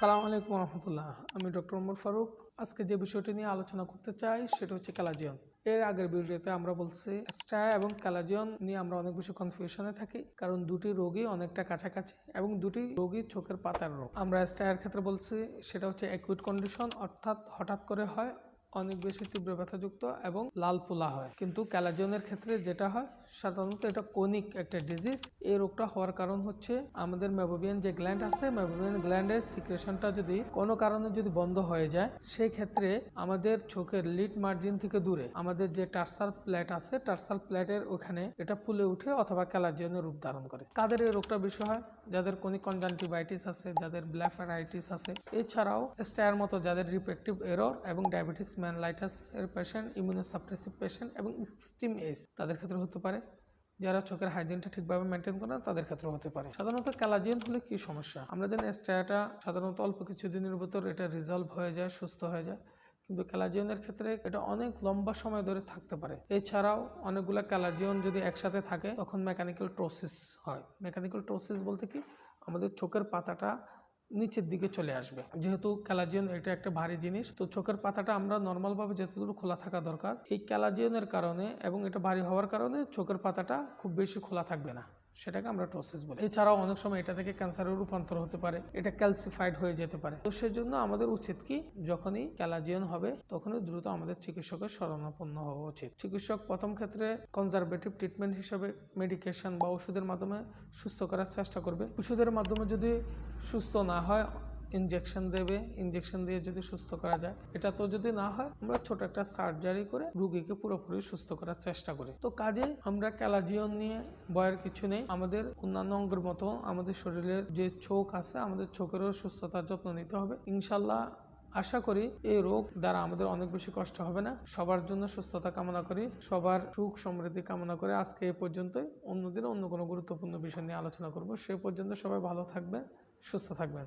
সালাম আলাইকুম রহমতুল্লাহ। আমি ডক্টর ওমর ফারুক। আজকে যে বিষয়টি নিয়ে আলোচনা করতে চাই, সেটা হচ্ছে ক্যালাজিয়ন। এর আগের ভিডিওতে আমরা বলছি স্ট্রা এবং ক্যালাজিয়ন নিয়ে আমরা অনেক বেশি কনফিউশনে থাকি, কারণ দুটি রোগী অনেকটা কাছাকাছি এবং দুটি রোগী চোখের পাতার রোগ। আমরা স্ট্রায়ের ক্ষেত্রে বলছি, সেটা হচ্ছে অ্যাকুইট কন্ডিশন অর্থাৎ হঠাৎ করে হয় অনেক বেশি তীব্র ব্যথাযুক্ত এবং লাল পোলা হয়। কিন্তু ক্যালাজিয়নের ক্ষেত্রে যেটা হয়, সাধারণত এটা কোনিক একটা ডিজিজ এই রোগটা হওয়ার কারণ হচ্ছে আমাদের মেবোবিয়ান যে গ্ল্যান্ড আছে, মেবোবিয়ান গ্ল্যান্ডের সিক্রেশনটা যদি কোনো কারণে যদি বন্ধ হয়ে যায় সেই ক্ষেত্রে আমাদের চোখের লিড মার্জিন থেকে দূরে, আমাদের যে টার্সাল প্লেট আছে টার্সাল প্লেটের ওখানে এটা ফুলে উঠে অথবা ক্যালাজিয়নের রূপ ধারণ করে। কাদের এই রোগটা বেশি হয়? যাদের কোনিক কনজান্টিভাইটিস আছে, যাদের ব্ল্যাফারাইটিস আছে। এছাড়াও স্টায়ার মতো যাদের রিপ্রেক্টিভ এরর এবং ডায়াবেটিস ম্যানলাইটাস এর পেশেন্ট ইমিউনোসাপ্রেসিভ পেশেন্ট এবং এক্সট্রিম এজ তাদের ক্ষেত্রে হতে পারে। যারা চোখের হাইজিনটা ঠিকভাবে মেনটেন করে না, তাদের ক্ষেত্রে হতে পারে। সাধারণত ক্যালাজিয়ান হলে কি সমস্যা? আমরা জানি স্টায়াটা সাধারণত অল্প কিছু দিনের ভিতর এটা রিজলভ হয়ে যায়, সুস্থ হয়ে যায়। কিন্তু ক্যালাজিয়নের ক্ষেত্রে এটা অনেক লম্বা সময় ধরে থাকতে পারে। এছাড়াও অনেকগুলো ক্যালাজিয়ন যদি একসাথে থাকে, তখন মেকানিক্যাল ট্রোসিস হয়। মেকানিক্যাল ট্রোসিস বলতে কি? আমাদের চোখের পাতাটা নিচের দিকে চলে আসবে। যেহেতু ক্যালাজিয়ন এটা একটা ভারী জিনিস, তো চোখের পাতাটা আমরা নর্মালভাবে যতদূর খোলা থাকা দরকার, এই ক্যালাজিয়নের কারণে এবং এটা ভারী হওয়ার কারণে চোখের পাতাটা খুব বেশি খোলা থাকবে না। সেটাকে আমরা টোসিস বলি। এছাড়াও অনেক সময় এটা থেকে ক্যান্সারের রূপান্তর হতে পারে। এটা ক্যালসিফাইড হয়ে যেতে পারে। তো সেজন্য আমাদের উচিত কি? যখনই ক্যালাজিয়ন হবে, তখনই দ্রুত আমাদের চিকিৎসকের শরণাপন্ন হওয়া উচিত। চিকিৎসক প্রথম ক্ষেত্রে কনজারভেটিভ ট্রিটমেন্ট হিসেবে মেডিকেশন বা ওষুধের মাধ্যমে সুস্থ করার চেষ্টা করবে। ওষুধের মাধ্যমে যদি সুস্থ না হয় ইনজেকশন দেবে ইনজেকশন দিয়ে যদি সুস্থ করা যায়। এটা তো যদি না হয়, আমরা ছোট একটা সার্জারি করে রুগীকে পুরোপুরি সুস্থ করার চেষ্টা করি। তো কাজে আমরা ক্যালাজিয়ন নিয়ে ভয়ের কিছু নেই। আমাদের অন্যান্য অঙ্গের মতো আমাদের শরীরের যে চোখ আছে, আমাদের চোখেরও সুস্থতার যত্ন নিতে হবে। ইনশাল্লাহ আশা করি এই রোগ দ্বারা আমাদের অনেক বেশি কষ্ট হবে না। সবার জন্য সুস্থতা কামনা করি, সবার সুখ সমৃদ্ধি কামনা করে আজকে এ পর্যন্তই। অন্যদিন অন্য কোনো গুরুত্বপূর্ণ বিষয় নিয়ে আলোচনা করব। সে পর্যন্ত সবাই ভালো থাকবেন, সুস্থ থাকবেন।